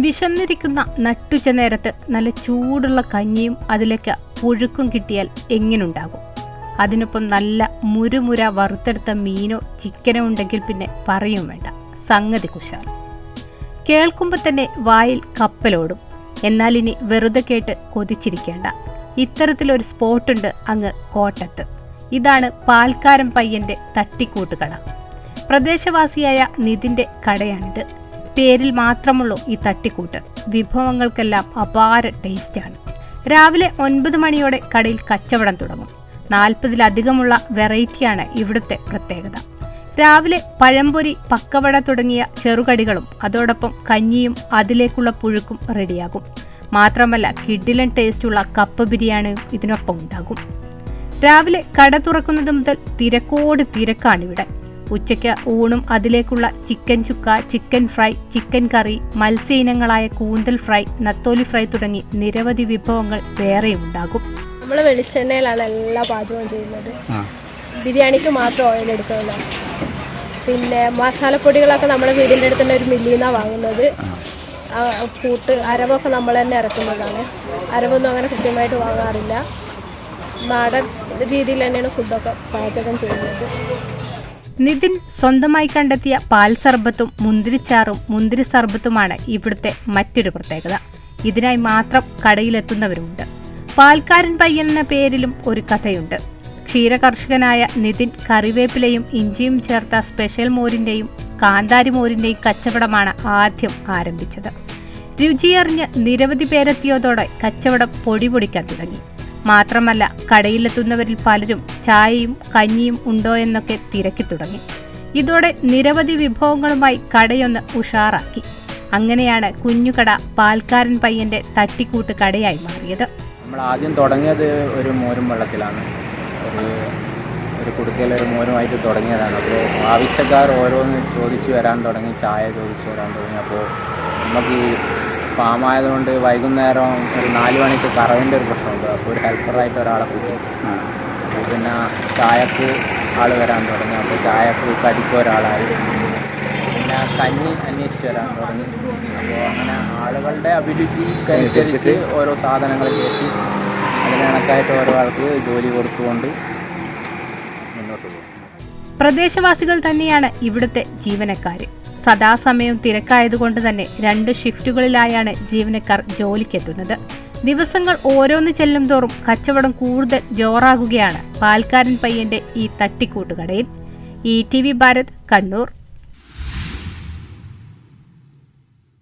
വിശന്നിരിക്കുന്ന നട്ടുച്ച നേരത്ത് നല്ല ചൂടുള്ള കഞ്ഞിയും അതിലേക്ക് പുഴുക്കും കിട്ടിയാൽ എങ്ങനുണ്ടാകും? അതിനൊപ്പം നല്ല മുരുമുര വറുത്തെടുത്ത മീനോ ചിക്കനോ ഉണ്ടെങ്കിൽ പിന്നെ പറയും വേണ്ട. സംഗതി കുശാൽ. കേൾക്കുമ്പോൾ തന്നെ വായിൽ കപ്പലോടും. എന്നാൽ ഇനി വെറുതെ കേട്ട് കൊതിച്ചിരിക്കേണ്ട. ഇത്തരത്തിലൊരു സ്പോട്ടുണ്ട് അങ്ങ് കോട്ടത്ത്. ഇതാണ് പാൽക്കാരൻ പയ്യന്റെ തട്ടിക്കൂട്ടുകട. പ്രദേശവാസിയായ നിതിന്റെ കടയാണിത്. പേരിൽ മാത്രമുള്ളൂ ഈ തട്ടിക്കൂട്ട്. വിഭവങ്ങൾക്കെല്ലാം അപാര ടേസ്റ്റാണ്. രാവിലെ ഒൻപത് മണിയോടെ കടയിൽ കച്ചവടം തുടങ്ങും. നാൽപ്പതിലധികമുള്ള വെറൈറ്റിയാണ് ഇവിടുത്തെ പ്രത്യേകത. രാവിലെ പഴംപൊരി പക്കവട തുടങ്ങിയ ചെറുകടികളും അതോടൊപ്പം കഞ്ഞിയും അതിലേക്കുള്ള പുഴുക്കും റെഡിയാകും. മാത്രമല്ല കിഡിലൻ ടേസ്റ്റുള്ള കപ്പ ബിരിയാണിയും ഇതിനൊപ്പം ഉണ്ടാകും. രാവിലെ കട തുറക്കുന്നത് മുതൽ തിരക്കോട് തിരക്കാണിവിടെ. ഉച്ചയ്ക്ക് ഊണും അതിലേക്കുള്ള chicken chukka chicken fry chicken curry മത്സ്യ ഇനങ്ങളായ കൂന്തൽ ഫ്രൈ നത്തോലി ഫ്രൈ തുടങ്ങി നിരവധി വിഭവങ്ങൾ വേറെയും ഉണ്ടാകും. നമ്മൾ വെളിച്ചെണ്ണയിലാണ് എല്ലാ പാചകവും ചെയ്യുന്നത്. ബിരിയാണിക്ക് മാത്രം ഓയിൽ എടുക്കുന്നത് പിന്നെ മസാലപ്പൊടികളൊക്കെ നമ്മുടെ വീടിന്റെ അടുത്ത് തന്നെ ഒരു മില്ലിൽ നിന്നാണ് വാങ്ങുന്നത്. ആ, കൂട്ട് അരവൊക്കെ നമ്മൾ തന്നെ ഇറക്കുന്നതാണ് അരവൊന്നും അങ്ങനെ കൃത്യമായിട്ട് വാങ്ങാറില്ല. നാടൻ രീതിയിൽ തന്നെയാണ് ഫുഡൊക്കെ പാചകം ചെയ്യുന്നത്. നിതിൻ സ്വന്തമായി കണ്ടെത്തിയ പാൽ സർബത്തും മുന്തിരിച്ചാറും മുന്തിരി സർബത്തുമാണ് ഇവിടുത്തെ മറ്റൊരു പ്രത്യേകത. ഇതിനായി മാത്രം കടയിലെത്തുന്നവരുമുണ്ട്. പാൽക്കാരൻ പയ്യൻ എന്ന പേരിലും ഒരു കഥയുണ്ട്. ക്ഷീരകർഷകനായ നിതിൻ കറിവേപ്പിലയും ഇഞ്ചിയും ചേർത്ത സ്പെഷ്യൽ മോരിന്റെയും കാന്താരി മോരിന്റെയും കച്ചവടമാണ് ആദ്യം ആരംഭിച്ചത്. രുചിയറിഞ്ഞ് നിരവധി പേരെത്തിയതോടെ കച്ചവടം പൊടിപൊടിക്കാൻ തുടങ്ങി. മാത്രമല്ല കടയിലെത്തുന്നവരിൽ പലരും ചായയും കഞ്ഞിയും ഉണ്ടോ എന്നൊക്കെ തിരക്കി തുടങ്ങി. ഇതോടെ നിരവധി വിഭവങ്ങളുമായി കടയൊന്ന് ഉഷാറാക്കി. അങ്ങനെയാണ് കുഞ്ഞുകട പാൽക്കാരൻ പയ്യന്റെ തട്ടിക്കൂട്ട് കടയായി മാറിയത്. നമ്മൾ ആദ്യം തുടങ്ങിയത് ഒരു മോരും വെള്ളത്തിലാണ്. ഒരു ഒരു കുടുക്കയിൽ ഒരു മോരുമായിട്ട് തുടങ്ങിയതാണ്. അപ്പോൾ ആവശ്യക്കാർ ഓരോന്ന് ചോദിച്ചു വരാൻ തുടങ്ങി ചായ ചോദിച്ചു വരാൻ തുടങ്ങി. അപ്പോൾ നമുക്ക് ഈ ഫാം ആയതുകൊണ്ട് വൈകുന്നേരം ഒരു നാല് മണിക്ക് കറവിന്റെ ഒരു പ്രശ്നമുണ്ട്. അപ്പോൾ ഒരു ഹെൽപ്പറായിട്ട് ഒരാളെ കൂട്ടി. അപ്പോൾ പിന്നെ ചായക്ക് ആൾ വരാൻ തുടങ്ങി. അപ്പോൾ ചായക്ക് കടിക്ക് ഒരാളായി. പിന്നെ കഞ്ഞി അന്വേഷിച്ച് വരാൻ തുടങ്ങി. അപ്പോൾ അങ്ങനെ ആളുകളുടെ അഭിരുചിക്കനുസരിച്ച് ഓരോ സാധനങ്ങൾ കയറ്റി അതിന് കണക്കായിട്ട് ഓരോ ആൾക്ക് ജോലി കൊടുത്തുകൊണ്ട് മുന്നോട്ട് പോകും. പ്രദേശവാസികൾ തന്നെയാണ് ഇവിടുത്തെ ജീവനക്കാര്. സദാസമയവും തിരക്കായതുകൊണ്ട് തന്നെ രണ്ട് ഷിഫ്റ്റുകളിലായാണ് ജീവനക്കാർ ജോലിക്കെത്തുന്നത്. ദിവസങ്ങൾ ഓരോന്ന് ചെല്ലും തോറും കച്ചവടം കൂടുതൽ ജോറാകുകയാണ് പാൽക്കാരൻ പയ്യന്റെ ഈ തട്ടിക്കൂട്ടുകടയിൽ. E T V Bharat Kannur.